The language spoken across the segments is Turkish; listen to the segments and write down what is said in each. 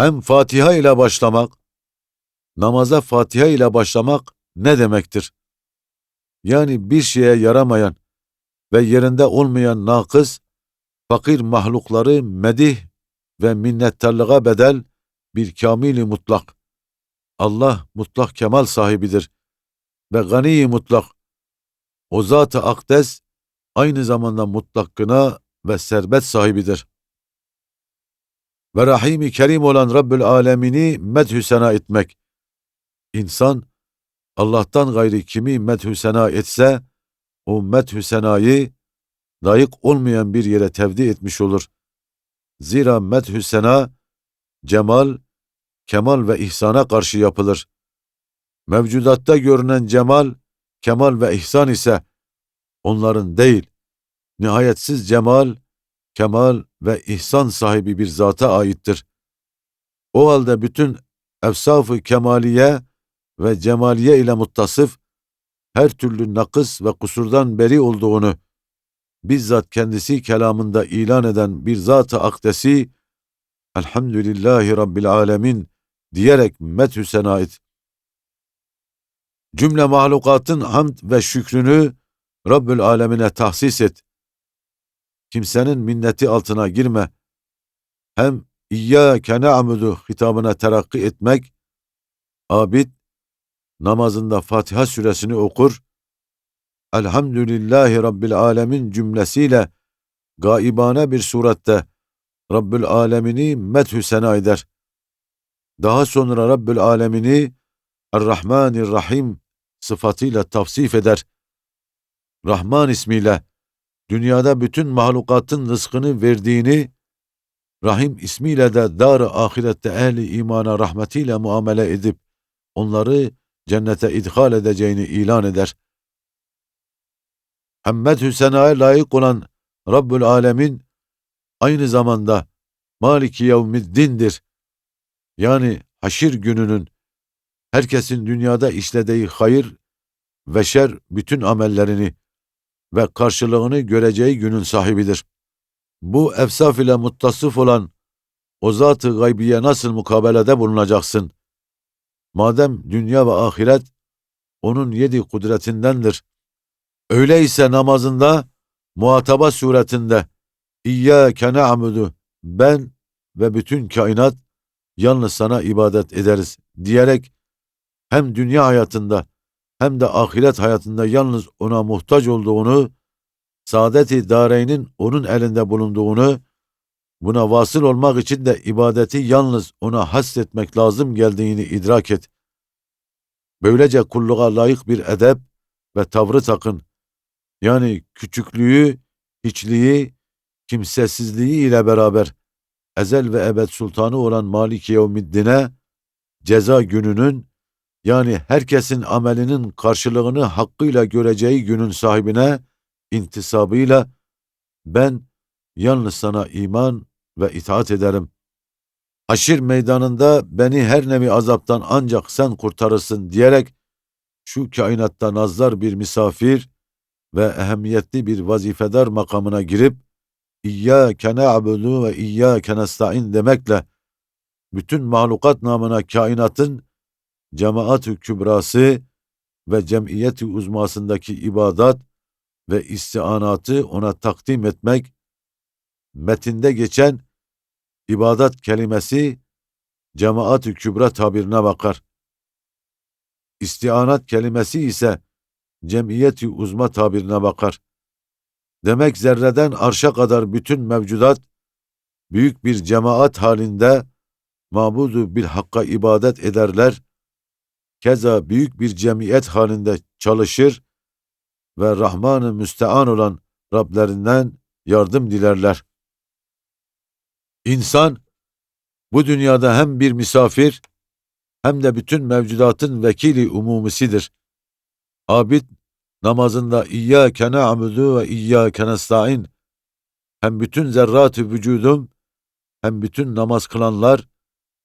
Hem Fatiha ile başlamak, namaza Fatiha ile başlamak ne demektir? Yani bir şeye yaramayan ve yerinde olmayan nakıs, fakir mahlukları medih ve minnettarlığa bedel bir kamili mutlak. Allah mutlak kemal sahibidir ve gani mutlak. O zat-ı akdes aynı zamanda mutlak gına ve serbet sahibidir. Ve Rahim-i Kerim olan Rabbül Alemini medhü sena etmek. İnsan Allah'tan gayri kimi medhü sena etse, o medhü senayı layık olmayan bir yere tevdi etmiş olur. Zira medhü sena, cemal, kemal ve ihsana karşı yapılır. Mevcudatta görünen cemal, kemal ve ihsan ise onların değil, nihayetsiz cemal, kemal ve ihsan sahibi bir zata aittir. O halde bütün efsaf-ı kemaliye ve cemaliye ile muttasıf, her türlü nakıs ve kusurdan beri olduğunu, bizzat kendisi kelamında ilan eden bir zat-ı akdesi, Elhamdülillahi Rabbil Alemin diyerek methü sena et. Cümle mahlukatın hamd ve şükrünü Rabbül Alemine tahsis et. Kimsenin minneti altına girme. Hem İyyâke na'budu hitabına terakki etmek, abid, namazında Fatiha suresini okur, Elhamdülillahi Rabbil Alemin cümlesiyle gaibane bir surette Rabbül Alemini methü sena eder. Daha sonra Rabbül Alemini Er-Rahmanir-Rahim sıfatıyla tavsif eder. Rahman ismiyle dünyada bütün mahlukatın rızkını verdiğini, Rahim ismiyle de dar ahirette ehli imana rahmetiyle muamele edip onları cennete idhal edeceğini ilan eder. Hammed Hüsena'ya layık olan Rabbül Alemin aynı zamanda Maliki Yevmiddin'dir. Yani haşir gününün herkesin dünyada işlediği hayır ve şer bütün amellerini ve karşılığını göreceği günün sahibidir. Bu efsaf ile muttasıf olan o zat-ı gaybiye nasıl mukabelede bulunacaksın? Madem dünya ve ahiret onun yedi kudretindendir. Öyleyse namazında muhataba suretinde İyyâke na'budu ben ve bütün kainat yalnız sana ibadet ederiz diyerek hem dünya hayatında hem de ahiret hayatında yalnız ona muhtaç olduğunu, saadet-i dareynin onun elinde bulunduğunu, buna vasıl olmak için de ibadeti yalnız ona hasretmek lazım geldiğini idrak et. Böylece kulluğa layık bir edep ve tavrı takın. Yani küçüklüğü, hiçliği, kimsesizliği ile beraber ezel ve ebed sultanı olan Malik Yevmiddin'e ceza gününün yani herkesin amelinin karşılığını hakkıyla göreceği günün sahibine intisabıyla ben yalnız sana iman ve itaat ederim. Haşir meydanında beni her nevi azaptan ancak sen kurtarırsın diyerek şu kainatta nazlar bir misafir ve ehemmiyetli bir vazifedar makamına girip İyyâke na'budu ve iyyâke nesta'in demekle bütün mahlukat namına kainatın cemaat-ı kübrası ve cemiyet-i uzmasındaki ibadat ve istianatı ona takdim etmek, metinde geçen ibadat kelimesi cemaat-ı kübra tabirine bakar. İstianat kelimesi ise cemiyet-i uzma tabirine bakar. Demek zerreden arşa kadar bütün mevcudat büyük bir cemaat halinde mabudu bil hakka ibadet ederler keza büyük bir cemiyet halinde çalışır ve Rahman-ı Müstean olan Rablerinden yardım dilerler. İnsan, bu dünyada hem bir misafir, hem de bütün mevcudatın vekili umumisidir. Abid, namazında İyyâke na'budu ve İyyâke nesta'in, hem bütün zerrat-ı vücudum, hem bütün namaz kılanlar,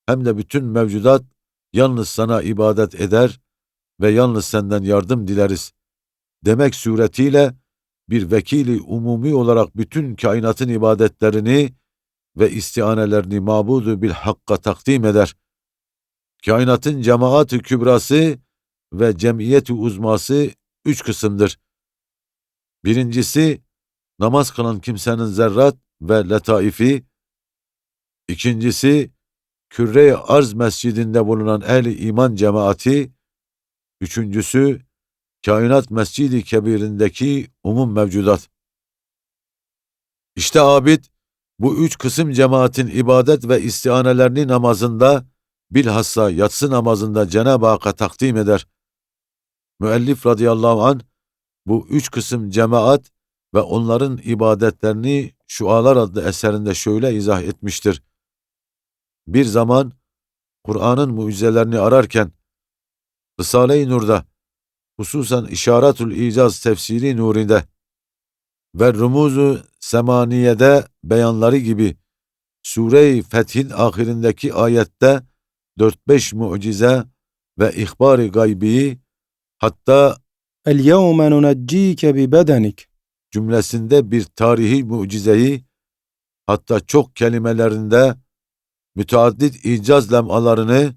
hem de bütün mevcudat yalnız sana ibadet eder ve yalnız senden yardım dileriz demek suretiyle bir vekili umumi olarak bütün kainatın ibadetlerini ve istianelerini mabudu bil hakka takdim eder. Kainatın cemaat-ı kübrası ve cemiyet-i uzması üç kısımdır. Birincisi, namaz kılan kimsenin zerrat ve letaifi. İkincisi, küre-i arz mescidinde bulunan ehli iman cemaati. Üçüncüsü, kainat mescidi kebirindeki umum mevcudat. İşte abid, bu üç kısım cemaatin ibadet ve istianelerini namazında, bilhassa yatsı namazında Cenab-ı Hakk'a takdim eder. Müellif radıyallahu an bu üç kısım cemaat ve onların ibadetlerini Şualar adlı eserinde şöyle izah etmiştir. Bir zaman Kur'an'ın mucizelerini ararken Risale-i Nur'da hususen İşaretül İcaz tefsiri nurinde ve Rumuzu Semaniye'de beyanları gibi Sure-i Feth'in ahirindeki ayette 4-5 mucize ve ihbar-ı gaybiyi hatta اليوم ننجيك ببدنك cümlesinde bir tarihi mucizeyi hatta çok kelimelerinde müteaddit icaz lemalarını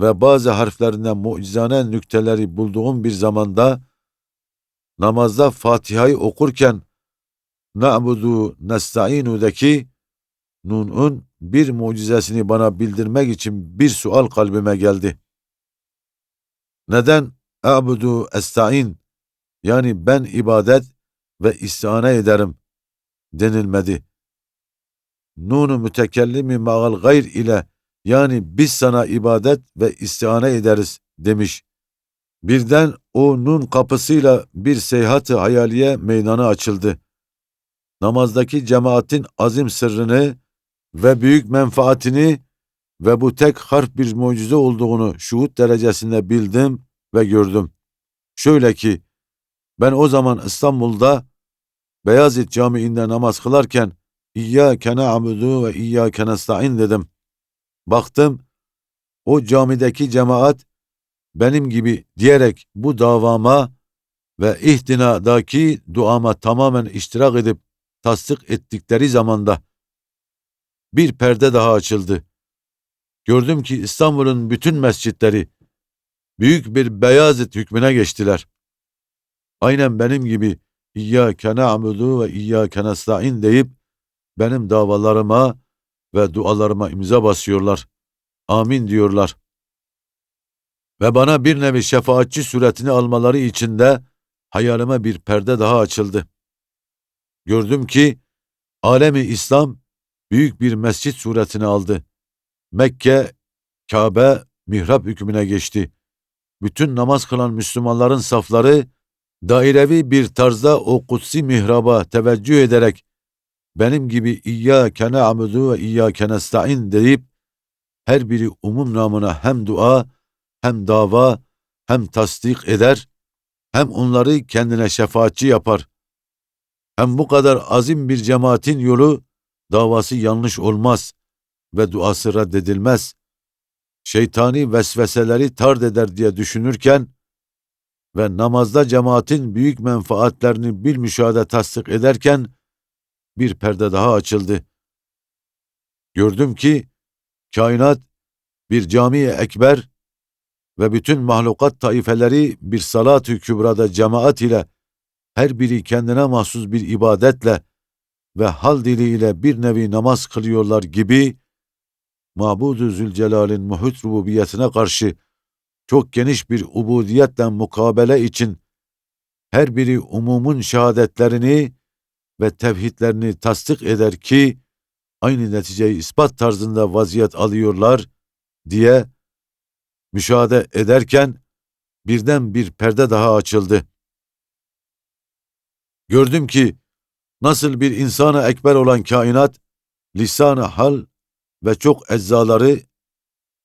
ve bazı harflerinde mucizane nükteleri bulduğum bir zamanda namazda Fatiha'yı okurken na'budu nesta'inu'daki Nun'un bir mucizesini bana bildirmek için bir sual kalbime geldi. Neden a'budu esta'in yani ben ibadet ve istihane ederim denilmedi. Nunu mütekellimi ma'al gayr ile yani biz sana ibadet ve istihane ederiz demiş. Birden o nun kapısıyla bir seyhat-ı hayaliye meydanı açıldı. Namazdaki cemaatin azim sırrını ve büyük menfaatini ve bu tek harf bir mucize olduğunu şuhut derecesinde bildim ve gördüm. Şöyle ki, ben o zaman İstanbul'da Beyazıt Camii'nde namaz kılarken İyyâke na'budu ve İyyâke nesta'in dedim. Baktım, o camideki cemaat benim gibi diyerek bu davama ve ihtinadaki duama tamamen iştirak edip tasdik ettikleri zamanda bir perde daha açıldı. Gördüm ki İstanbul'un bütün mescitleri büyük bir beyazıt hükmüne geçtiler. Aynen benim gibi İyyâke na'budu ve İyyâke nesta'in deyip benim davalarıma ve dualarıma imza basıyorlar. Amin diyorlar. Ve bana bir nevi şefaatçi suretini almaları için de hayalime bir perde daha açıldı. Gördüm ki alemi İslam büyük bir mescit suretini aldı. Mekke, Kabe, mihrap hükmüne geçti. Bütün namaz kılan Müslümanların safları dairevi bir tarzda o kutsi mihraba teveccüh ederek benim gibi İyyâke na'budu ve İyyâke nesta'in deyip her biri umum namına hem dua hem dava hem tasdik eder hem onları kendine şefaatçi yapar. Hem bu kadar azim bir cemaatin yolu davası yanlış olmaz ve duası reddedilmez. Şeytani vesveseleri tard eder diye düşünürken ve namazda cemaatin büyük menfaatlerini bir müşahede tasdik ederken bir perde daha açıldı. Gördüm ki kainat bir cami-i ekber ve bütün mahlukat taifeleri bir salat-ı kübrada cemaat ile her biri kendine mahsus bir ibadetle ve hal diliyle bir nevi namaz kılıyorlar gibi Mabud-u Zülcelal'in muhit rububiyetine karşı çok geniş bir ubudiyetle mukabele için her biri umumun şehadetlerini ve tevhidlerini tasdik eder ki aynı neticeyi ispat tarzında vaziyet alıyorlar diye müşahede ederken birden bir perde daha açıldı. Gördüm ki nasıl bir insana ekber olan kainat lisanı hal ve çok eczaları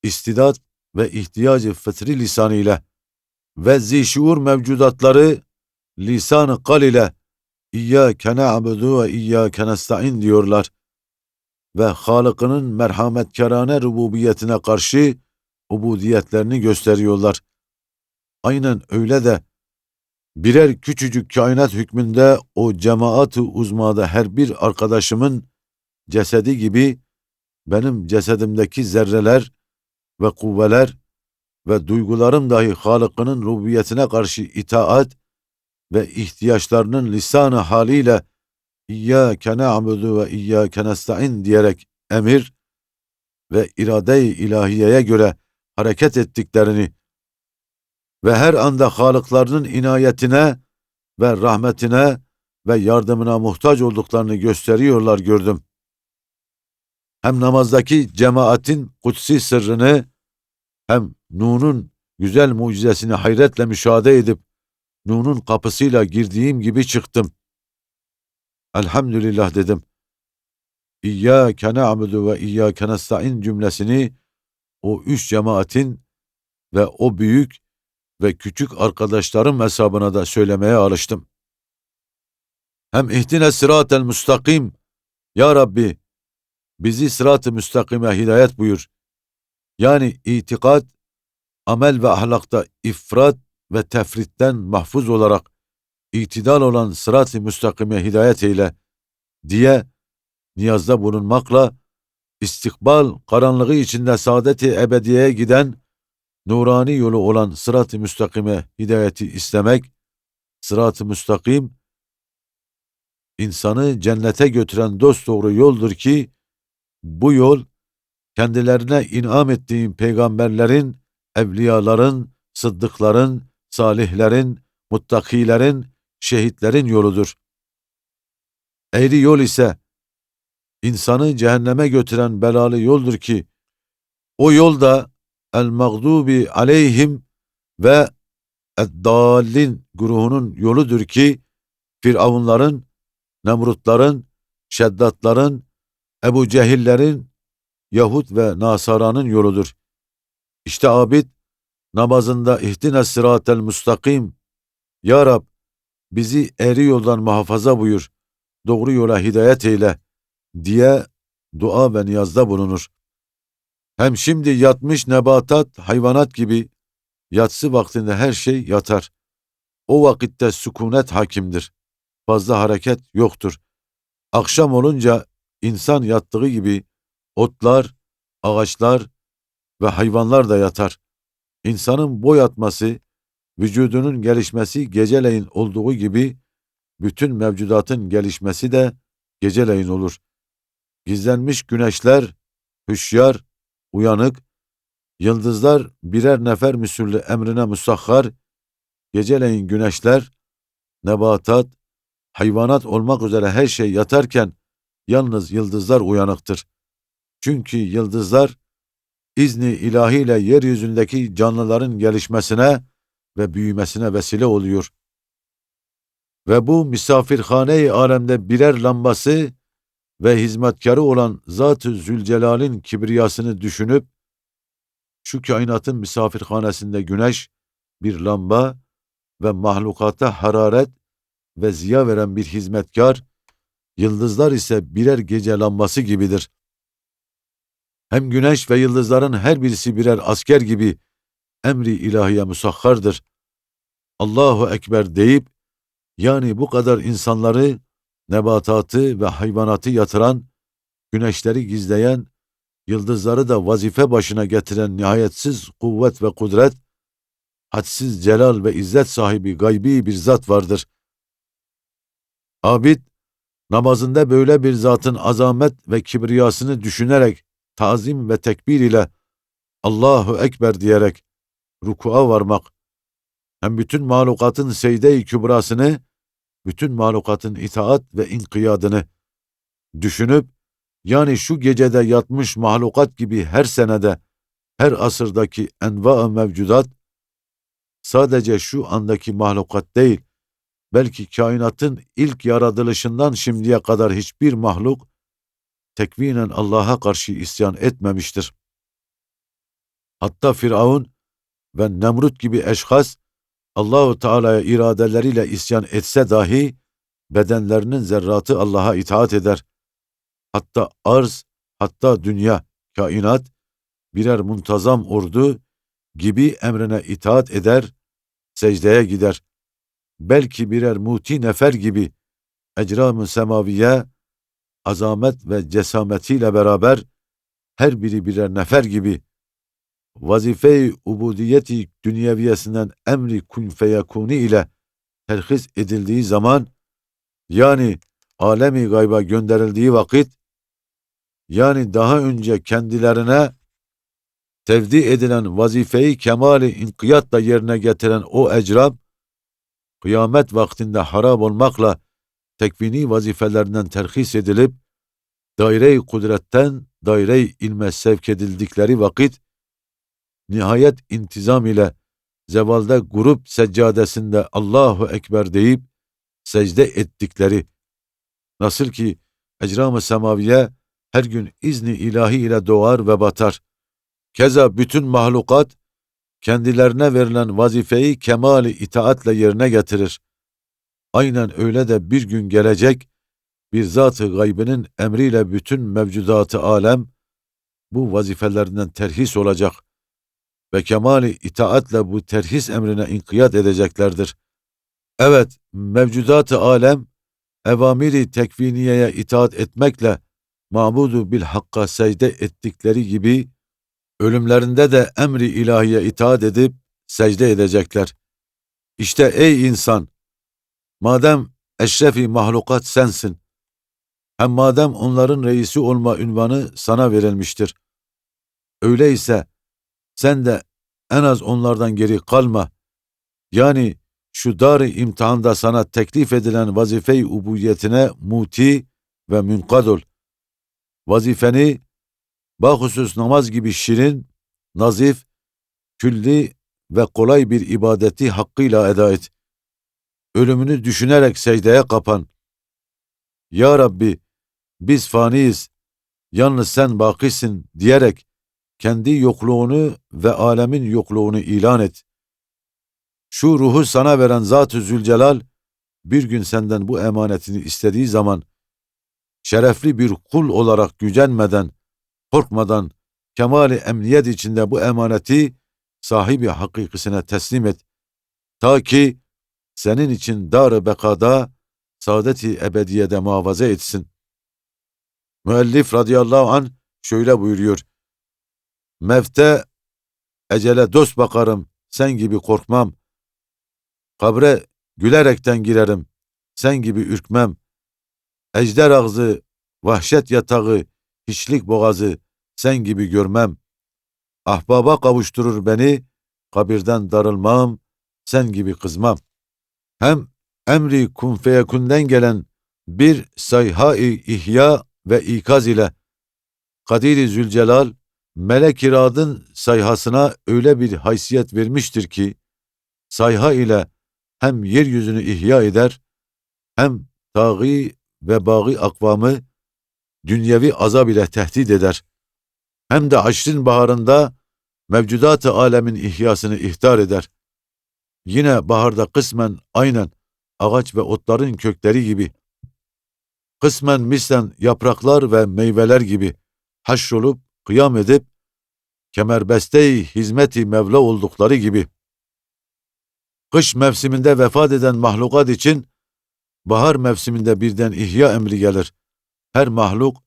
istidat ve ihtiyacı fıtri lisanı ile ve zişuur mevcudatları lisanı kal ile İyyâke na'budu ve İyyâke nesta'in diyorlar ve Halık'ının merhametkârane rububiyetine karşı ubudiyetlerini gösteriyorlar. Aynen öyle de birer küçücük kainat hükmünde o cemaat-ı uzmada her bir arkadaşımın cesedi gibi benim cesedimdeki zerreler ve kuvveler ve duygularım dahi Halık'ının rububiyetine karşı itaat ve ihtiyaçlarının lisanı haliyle İyyâke na'budu ve iyyâke nesta'in diyerek emir ve irade-i ilahiyeye göre hareket ettiklerini ve her anda Halıklarının inayetine ve rahmetine ve yardımına muhtaç olduklarını gösteriyorlar gördüm. Hem namazdaki cemaatin kutsi sırrını hem Nun'un güzel mucizesini hayretle müşahede edip Nun'un kapısıyla girdiğim gibi çıktım. Elhamdülillah dedim. İyyâke na'budu ve iyyâke nesta'in cümlesini o üç cemaatin ve o büyük ve küçük arkadaşlarım hesabına da söylemeye alıştım. Hem ihdine sıratel müstakim. Ya Rabbi, bizi sırat-ı müstakime hidayet buyur. Yani itikat, amel ve ahlakta ifrat ve tefritten mahfuz olarak itidal olan sırat-ı müstakime hidayet eyle diye niyazda bulunmakla istikbal karanlığı içinde saadeti ebediyeye giden nurani yolu olan sırat-ı müstakime hidayeti istemek, sırat-ı müstakim, insanı cennete götüren dosdoğru yoldur ki, bu yol, kendilerine inam ettiğin peygamberlerin, evliyaların, sıddıkların, salihlerin, muttakilerin, şehitlerin yoludur. Eğri yol ise, insanı cehenneme götüren belalı yoldur ki, o yolda el mağdubi aleyhim ve eddallin grubunun yoludur ki Firavunların, Nemrutların, Şeddatların, Ebu Cehillerin, Yahud ve Nasara'nın yoludur. İşte abid namazında ihdine sıratel müstakim. Ya Rab bizi eri yoldan muhafaza buyur. Doğru yola hidayet eyle diye dua ve niyazda bulunur. Hem şimdi yatmış nebatat, hayvanat gibi yatsı vaktinde her şey yatar. O vakitte sükunet hakimdir. Fazla hareket yoktur. Akşam olunca insan yattığı gibi otlar, ağaçlar ve hayvanlar da yatar. İnsanın boy atması, vücudunun gelişmesi geceleyin olduğu gibi bütün mevcudatın gelişmesi de geceleyin olur. Gizlenmiş güneşler, hüşyar, uyanık, yıldızlar birer nefer müsüllü emrine musahhar, geceleyin güneşler, nebatat, hayvanat olmak üzere her şey yatarken yalnız yıldızlar uyanıktır. Çünkü yıldızlar izni ilahiyle yeryüzündeki canlıların gelişmesine ve büyümesine vesile oluyor. Ve bu misafirhane-i alemde birer lambası ve hizmetkarı olan Zat-ı Zülcelal'in kibriyasını düşünüp, şu kainatın misafirhanesinde güneş, bir lamba ve mahlukata hararet ve ziya veren bir hizmetkar, yıldızlar ise birer gece lambası gibidir. Hem güneş ve yıldızların her birisi birer asker gibi emri ilahiye musahhardır. Allahu Ekber deyip, yani bu kadar insanları nebatatı ve hayvanatı yatıran, güneşleri gizleyen, yıldızları da vazife başına getiren nihayetsiz kuvvet ve kudret, hadsiz celal ve izzet sahibi gaybi bir zat vardır. Abid, namazında böyle bir zatın azamet ve kibriyasını düşünerek, tazim ve tekbir ile Allahu Ekber diyerek ruku'a varmak, hem bütün mahlukatın seyde-i kübrasını, bütün mahlukatın itaat ve inkiyadını düşünüp, yani şu gecede yatmış mahlukat gibi her senede, her asırdaki enva mevcudat, sadece şu andaki mahlukat değil, belki kainatın ilk yaratılışından şimdiye kadar hiçbir mahluk, tekvinen Allah'a karşı isyan etmemiştir. Hatta Firavun ve Nemrut gibi eşhas, Allahu Teala'ya iradeleriyle isyan etse dahi bedenlerinin zerratı Allah'a itaat eder. Hatta arz, hatta dünya, kainat birer muntazam ordu gibi emrine itaat eder, secdeye gider. Belki birer muti nefer gibi ecram-ı semaviye azamet ve cesametiyle beraber her biri birer nefer gibi vazife-i ubudiyeti dünyeviyesinden emri kun feyekuni ile terhis edildiği zaman yani alemi gayba gönderildiği vakit yani daha önce kendilerine tevdi edilen vazifeyi kemali inkiyatla yerine getiren o ecrab kıyamet vaktinde harap olmakla tekvini vazifelerinden terhis edilip daire-i kudretten daire-i ilme sevk edildikleri vakit nihayet intizam ile zevalde grup seccadesinde Allahu Ekber deyip secde ettikleri nasıl ki ecram-ı semaviye her gün izni ilahi ile doğar ve batar. Keza bütün mahlukat kendilerine verilen vazifeyi kemali itaatle yerine getirir. Aynen öyle de bir gün gelecek bir zat-ı gaybinin emriyle bütün mevcudatı alem bu vazifelerinden terhis olacak ve kemali itaatle bu terhis emrine inkiyat edeceklerdir. Evet, mevcudat-ı alem evamiri tekviniyeye itaat etmekle mabudu bil hakka secde ettikleri gibi ölümlerinde de emri ilahiye itaat edip secde edecekler. İşte ey insan, madem eşrefi mahlukat sensin, hem madem onların reisi olma ünvanı sana verilmiştir. Öyleyse sen de en az onlardan geri kalma. Yani şu dar imtihanda sana teklif edilen vazife-i ubudiyetine muti ve münkad ol. Vazifeni bahusus namaz gibi şirin, nazif, külli ve kolay bir ibadeti hakkıyla eda et. Ölümünü düşünerek secdeye kapan. Ya Rabbi, biz faniyiz, yalnız sen bakisin diyerek kendi yokluğunu ve alemin yokluğunu ilan et. Şu ruhu sana veren Zat-ı Zülcelal, bir gün senden bu emanetini istediği zaman, şerefli bir kul olarak gücenmeden, korkmadan, kemali emniyet içinde bu emaneti sahibi hakikisine teslim et. Ta ki senin için dar-ı bekada, saadeti ebediyede muhafaza etsin. Müellif radıyallahu an şöyle buyuruyor. Mevte ecele dost bakarım, sen gibi korkmam. Kabre gülerekten girerim, sen gibi ürkmem. Ejder ağzı, vahşet yatağı, hiçlik boğazı, sen gibi görmem. Ahbaba kavuşturur beni, kabirden darılmam, sen gibi kızmam. Hem emri kun feyekun'den gelen bir sayha-i ihya ve ikaz ile Kadir-i Zülcelal, Melek İrad'ın sayhasına öyle bir haysiyet vermiştir ki, sayha ile hem yeryüzünü ihya eder, hem taği ve bağı akvamı dünyevi azab ile tehdit eder. Hem de haşrin baharında mevcudat-ı alemin ihyasını ihtar eder. Yine baharda kısmen aynen ağaç ve otların kökleri gibi, kısmen mislen yapraklar ve meyveler gibi haşrolup kıyam edip kemerbeste-i hizmeti Mevla oldukları gibi kış mevsiminde vefat eden mahlukat için bahar mevsiminde birden ihya emri gelir. Her mahluk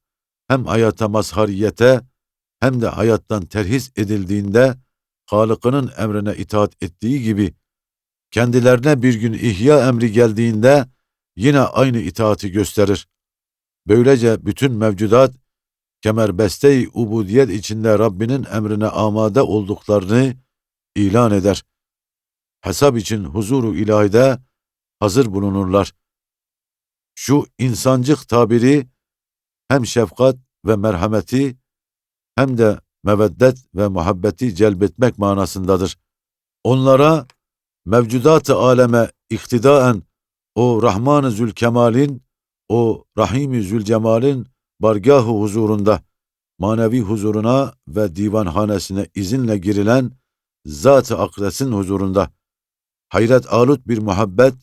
hem hayata mazhariyete hem de hayattan terhis edildiğinde Halık'ının emrine itaat ettiği gibi kendilerine bir gün ihya emri geldiğinde yine aynı itaati gösterir. Böylece bütün mevcudat kemerbeste-i ubudiyet içinde Rabbinin emrine amade olduklarını ilan eder. Hesap için huzuru ilahide hazır bulunurlar. Şu insancık tabiri hem şefkat ve merhameti hem de meveddet ve muhabbeti celbetmek manasındadır. Onlara mevcudat-ı aleme iktidaen o Rahman-ı Zülkemal'in, o Rahim-i Zülcemal'in bargahı huzurunda, manevi huzuruna ve divanhanesine izinle girilen Zat-ı Akdes'in huzurunda, hayret alut bir muhabbet,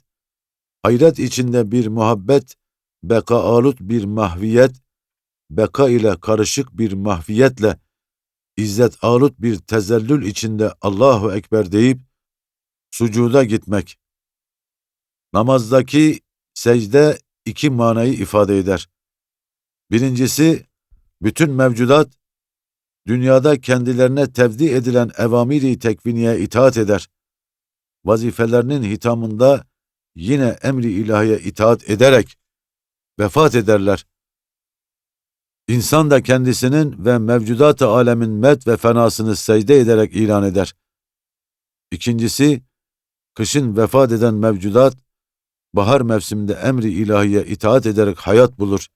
hayret içinde bir muhabbet, beka alut bir mahviyet, beka ile karışık bir mahviyetle, izzet alut bir tezellül içinde Allahu Ekber deyip, sucuda gitmek. Namazdaki secde iki manayı ifade eder. Birincisi, bütün mevcudat, dünyada kendilerine tevdi edilen evamiri tekviniye itaat eder. Vazifelerinin hitamında yine emri ilahiye itaat ederek vefat ederler. İnsan da kendisinin ve mevcudat-ı alemin met ve fenasını secde ederek ilan eder. İkincisi, kışın vefat eden mevcudat, bahar mevsiminde emri ilahiye itaat ederek hayat bulur.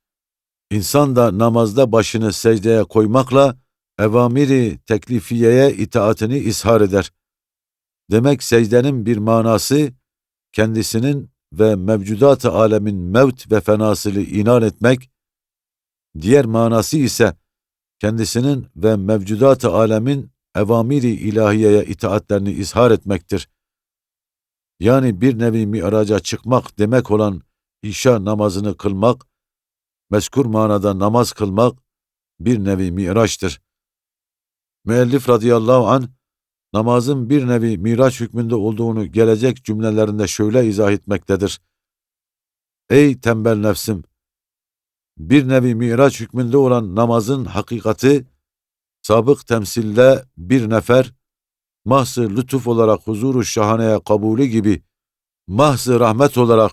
İnsan da namazda başını secdeye koymakla evamiri teklifiyeye itaatini ishar eder. Demek secdenin bir manası, kendisinin ve mevcudat-ı alemin mevt ve fenasını inan etmek, diğer manası ise kendisinin ve mevcudat-ı alemin evamiri ilahiyeye itaatlerini izhar etmektir. Yani bir nevi mi'raca çıkmak demek olan işa namazını kılmak, mezkur manada namaz kılmak bir nevi miraçtır. Müellif radıyallahu an namazın bir nevi miraç hükmünde olduğunu gelecek cümlelerinde şöyle izah etmektedir. Ey tembel nefsim! Bir nevi miraç hükmünde olan namazın hakikati, sabık temsille bir nefer, mahzı lütuf olarak huzuru şahaneye kabulü gibi, mahzı rahmet olarak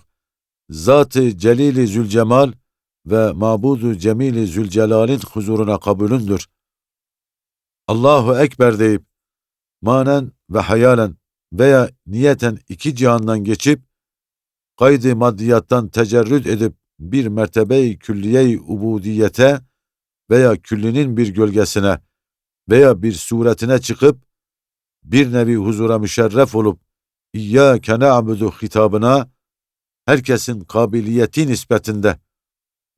Zat-ı Celili Zülcemal ve Mabudu Cemili Zülcelal'in huzuruna kabulündür. Allahu Ekber deyip, manen ve hayalen veya niyeten iki cihandan geçip, kaydı maddiyattan tecerrüt edip bir mertebe-i külliye-i ubudiyete veya küllinin bir gölgesine veya bir suretine çıkıp, bir nevi huzura müşerref olup, İyyâke na'budu hitabına, herkesin kabiliyeti nispetinde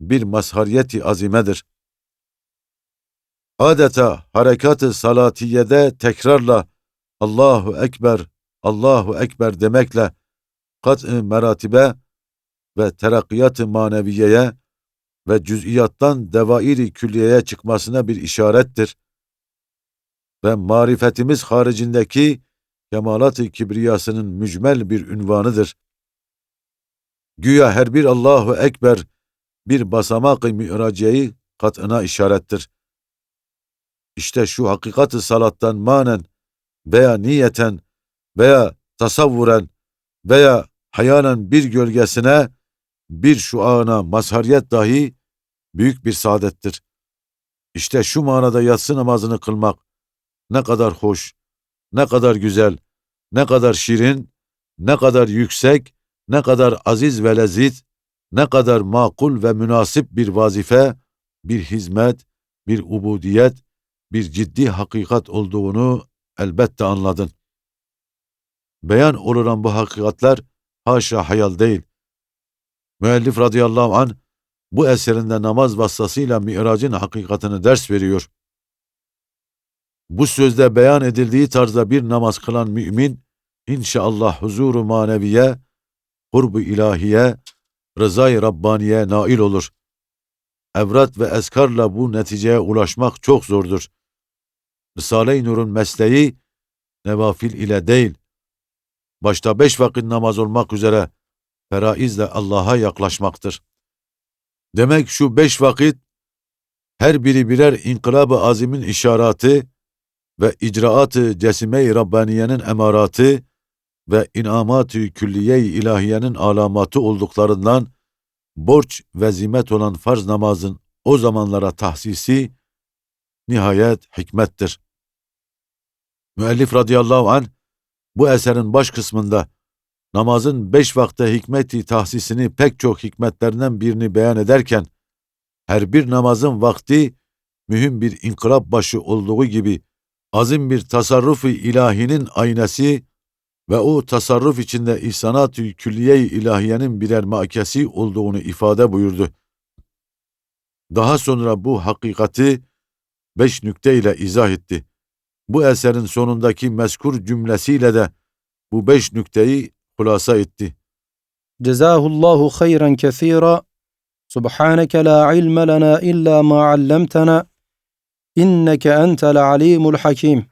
bir mazhariyeti azimedir. Adeta harekat-ı salatiyede tekrarla Allahu Ekber, Allahu Ekber demekle kat-ı meratibe ve terakkiyat-ı maneviyeye ve cüz'iyattan devairi külliyeye çıkmasına bir işarettir. Ve marifetimiz haricindeki kemalat-ı kibriyasının mücmel bir ünvanıdır. Güya her bir Allahu Ekber bir basamak-ı mi'raciyeyi katına işarettir. İşte şu hakikat-ı salattan manen veya niyeten veya tasavvuren veya hayalen bir gölgesine, bir şuana mazhariyet dahi büyük bir saadettir. İşte şu manada yatsı namazını kılmak ne kadar hoş, ne kadar güzel, ne kadar şirin, ne kadar yüksek, ne kadar aziz ve leziz, ne kadar makul ve münasip bir vazife, bir hizmet, bir ubudiyet, bir ciddi hakikat olduğunu elbette anladın. Beyan olunan bu hakikatler haşa hayal değil. Müellif radıyallahu an bu eserinde namaz vasıtasıyla miracın hakikatini ders veriyor. Bu sözde beyan edildiği tarzda bir namaz kılan mümin, inşallah huzuru maneviye, hurbu ilahiye, rızayı Rabbaniye nail olur. Evrat ve eskarla bu neticeye ulaşmak çok zordur. Risale-i Nur'un mesleği nevafil ile değil, başta beş vakit namaz olmak üzere feraizle Allah'a yaklaşmaktır. Demek şu beş vakit her biri birer inkılab-ı azimin işaratı ve icraat-ı cesime-i Rabbaniye'nin emaratı ve inamat-ı külliye-i ilahiyenin alamatı olduklarından borç ve zimet olan farz namazın o zamanlara tahsisi nihayet hikmettir. Müellif radıyallahu an bu eserin baş kısmında namazın beş vakte hikmeti tahsisini pek çok hikmetlerinden birini beyan ederken, her bir namazın vakti mühim bir inkılap başı olduğu gibi azim bir tasarrufu ilahinin aynası ve o tasarruf içinde ihsanat-ı külliye-i ilahiyenin birer makesi olduğunu ifade buyurdu. Daha sonra bu hakikati beş nükte ile izah etti. Bu eserin sonundaki meskur cümlesiyle de bu beş nükteyi hulasa etti. Cezahullahu hayran kethira. Subhaneke la ilme lena illa ma allamtana. إنك أنت العليم الحكيم.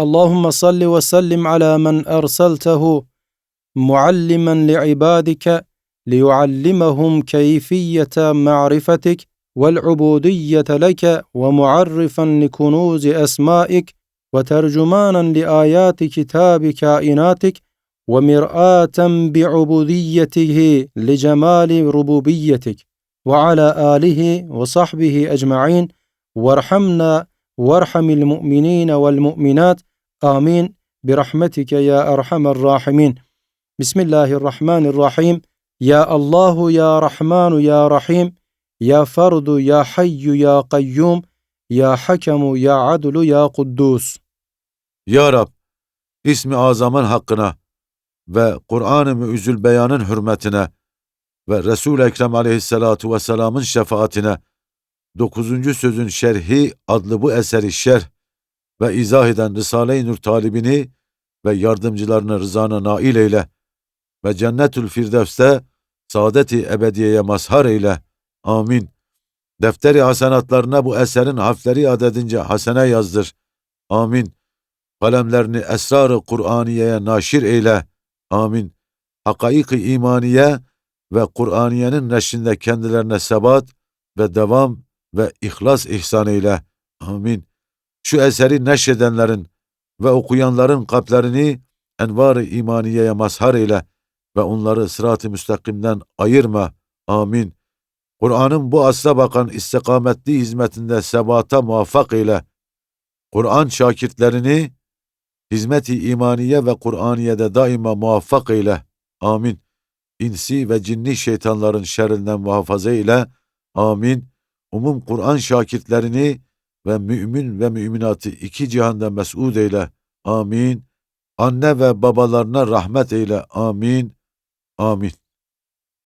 اللهم صل وسلم على من أرسلته معلما لعبادك ليعلمهم كيفية معرفتك والعبودية لك ومعرفا لكنوز أسمائك وترجمانا لآيات كتاب كائناتك ومرآة بعبوديته لجمال ربوبيتك وعلى آله وصحبه أجمعين. وارحمنا وارحم المؤمنين والمؤمنات آمين برحمتك يا أرحم الراحمين بسم الله الرحمن الرحيم يا الله يا رحمن يا رحيم يا فرد يا حي يا قيوم يا حكم يا عدل يا قدوس Ya Rab, ismi azamın hakkına ve Kur'an-ı Mü'üzül Beyan'ın hürmetine ve Resul-i Ekrem aleyhissalatu vesselamın şefaatine dokuzuncu sözün şerhi adlı bu eseri şerh ve izah eden Risale-i Nur talibini ve yardımcılarını rızana nail eyle ve Cennetül Firdevs'te saadeti ebediyeye mazhar eyle. Amin. Defteri hasenatlarına bu eserin harfleri adedince hasene yazdır. Amin. Kalemlerini esrar-ı Kur'aniye'ye naşir eyle. Amin. Hakaik-i imaniye ve Kur'aniyenin neşrinde kendilerine sebat ve devam ve ihlas ihsan eyle. Amin. Şu eseri neşredenlerin ve okuyanların kalplerini envar-ı imaniyeye mazhar eyle ve onları sırat-ı müstakimden ayırma. Amin. Kur'an'ın bu asra bakan istikametli hizmetinde sebata muvaffak eyle. Kur'an şakirtlerini hizmet-i imaniye ve Kur'aniye'de daima muvaffak eyle. Amin. İnsi ve cinni şeytanların şerrinden muhafaza eyle. Amin. Umum Kur'an şakirtlerini ve mümin ve müminatı iki cihanda mes'ud eyle. Amin. Anne ve babalarına rahmet eyle. Amin. Amin.